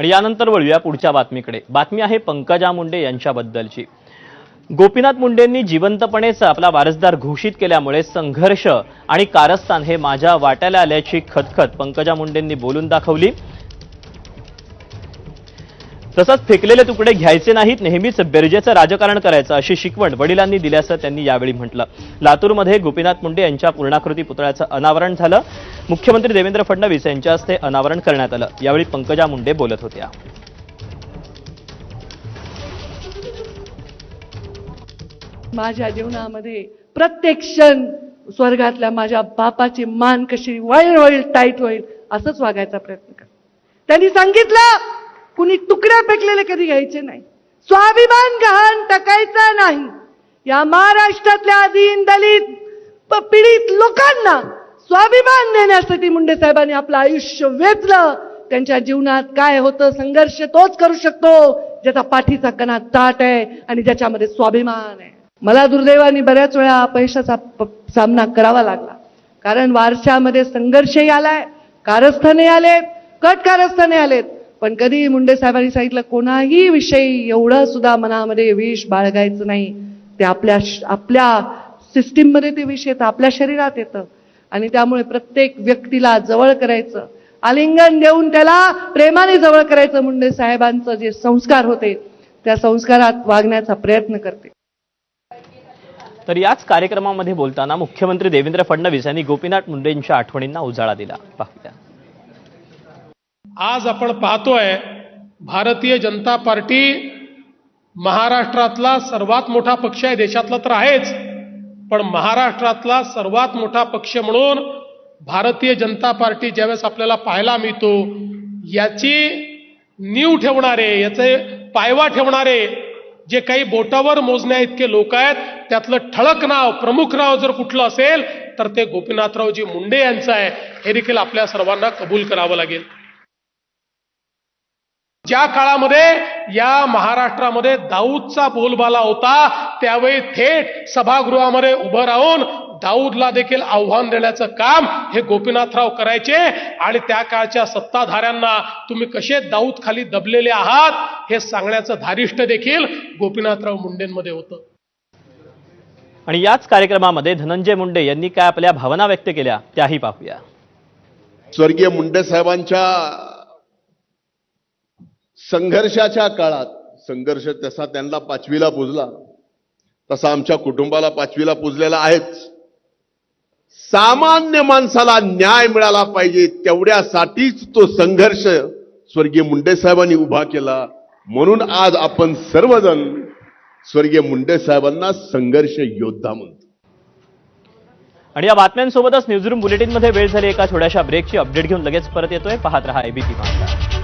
आणि यानंतर वळूया पुढच्या बातमीकडे. बातमी आहे पंकजा मुंडे यांच्याबद्दलची. गोपीनाथ मुंडेंनी जिवंतपणेच आपला वारसदार घोषित केल्यामुळे संघर्ष आणि कारस्थान हे माझ्या वाट्याला आल्याची खतखत पंकजा मुंडेंनी बोलून दाखवली. तसंच फेकलेले तुकडे घ्यायचे नाहीत नेहमीच बेरजेचं राजकारण करायचं अशी शिकवण वडिलांनी दिल्याचं त्यांनी यावेळी म्हटलं. लातूरमध्ये गोपीनाथ मुंडे यांच्या पूर्णाकृती पुतळ्याचं अनावरण झालं. मुख्यमंत्री देवेंद्र फडणवीस यांच्या हस्ते अनावरण करण्यात आलं. यावेळी पंकजा मुंडे बोलत होत्या. माझ्या जीवनामध्ये प्रत्येक क्षण स्वर्गातल्या माझ्या बापाची मान कशी वाईल होईल टाईट होईल असंच वागायचा प्रयत्न कर त्यांनी सांगितलं कुणी तुकड्या पेकलेले कधी घ्यायचे नाही. स्वाभिमान गहाण टाकायचा नाही. या महाराष्ट्रातल्या अधीन दलित प- पीडित लोकांना स्वाभिमान देण्यासाठी मुंडे साहेबांनी आपलं आयुष्य वेचलं त्यांच्या जीवनात काय होतं संघर्ष तोच करू शकतो ज्याचा पाठीचा कणा ताट आहे आणि ज्याच्यामध्ये स्वाभिमान आहे. मला दुर्दैवाने बऱ्याच वेळा अपयशाचा सामना करावा लागला. कारण वारशामध्ये संघर्षही आलाय कारस्थाने आलेत कट कारस्थाने आलेत. पण कधी मुंडे साहेबांनी सांगितलं कोणाही विषयी एवढं सुद्धा मनामध्ये विष बाळगायचं नाही. ते आपल्या आपल्या सिस्टीममध्ये ते विष येतं आपल्या शरीरात येतं. आणि त्यामुळे प्रत्येक व्यक्तीला जवळ करायचं. आलिंगन देऊन त्याला प्रेमाने जवळ करायचं मुंडे साहेबांचं जे संस्कार होते त्या संस्कारात वागण्याचा प्रयत्न करते. तर याच कार्यक्रमामध्ये बोलताना मुख्यमंत्री देवेंद्र फडणवीस यांनी गोपीनाथ मुंडेंच्या आठवणींना उजाळा दिला. पाहूया. आज आपण पाहतोय भारतीय जनता पार्टी महाराष्ट्रातला सर्वात मोठा पक्ष आहे. देशातला तर आहेच. पण महाराष्ट्रातला सर्वात मोठा पक्ष म्हणून भारतीय जनता पार्टी ज्यावेळेस आपल्याला पाहायला मिळतो याची नीव ठेवणारे याचे पायवा ठेवणारे जे काही बोटावर मोजण्या इतके लोक आहेत त्यातलं ठळक नाव प्रमुख नाव जर कुठलं असेल तर ते गोपीनाथरावजी मुंडे यांचं आहे. हे देखील आपल्या सर्वांना कबूल करावं लागेल. ज्या काळामध्ये या महाराष्ट्रामध्ये दाऊदचा बोलबाला होता त्यावेळी थेट सभागृहामध्ये उभं राहून दाऊदला देखील आव्हान देण्याचं काम हे गोपीनाथराव करायचे. आणि त्या काळच्या सत्ताधाऱ्यांना तुम्ही कसे दाऊद खाली दबलेले आहात हे सांगण्याचं धारिष्ट देखील गोपीनाथराव मुंडेंमध्ये होतं. आणि याच कार्यक्रमामध्ये धनंजय मुंडे यांनी काय आपल्या भावना व्यक्त केल्या त्याही पाहूया. स्वर्गीय मुंडे साहेबांच्या संघर्षाच्या काळात संघर्ष तसा त्यांना पाचवीला पुजला तसा आमच्या कुटुंबाला पाचवीला पुजलेला आहेच. सामान्य माणसाला न्याय मिळाला पाहिजे तेवढ्यासाठीच तो संघर्ष स्वर्गीय मुंडे साहेबांनी उभा केला. म्हणून आज आपण सर्वजण स्वर्गीय मुंडे साहेबांना संघर्ष योद्धा म्हणतो. आणि या बातम्यांसोबतच न्यूजरूम बुलेटिनमध्ये वेळ झाली एका छोट्याशा ब्रेकची अपडेट घेऊन लगेच परत येतोय. पाहत रहा एबीपी माझा